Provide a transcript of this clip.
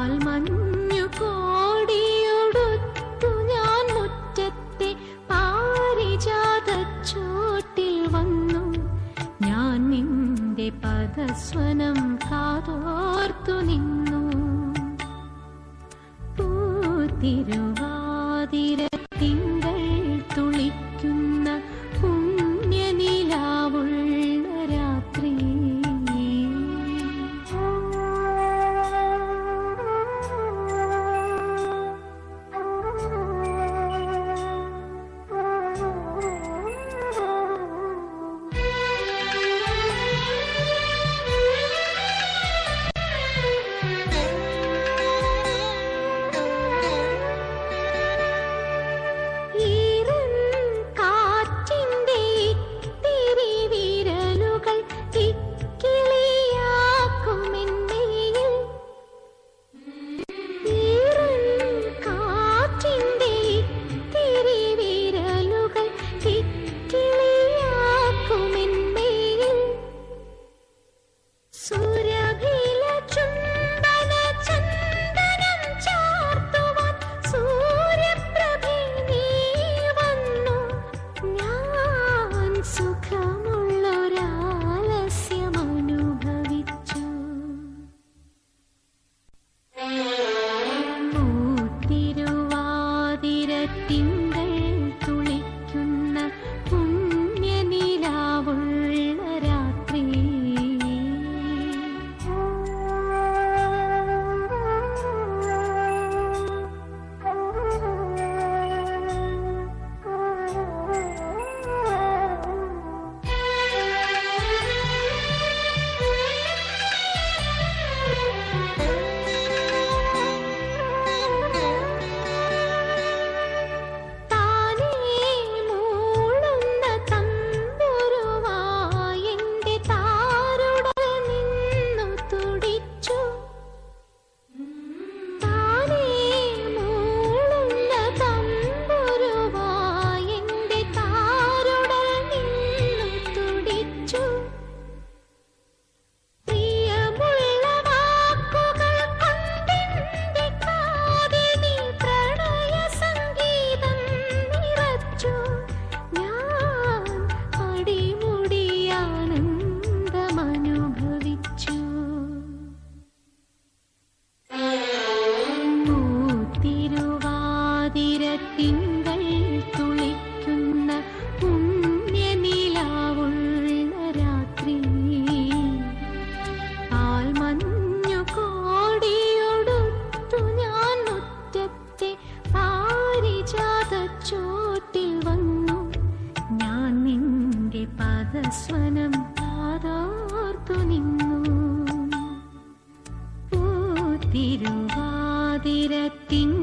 പാൽ മഞ്ഞു ഞാൻ മുറ്റത്തെ പാരിജാതച്ചോട്ടിൽ വന്നു. ഞാൻ നിന്റെ പദസ്വനം കാതോർത്തു നിന്നു. പൂത്തിരുവ സ്വനം നിന്നു.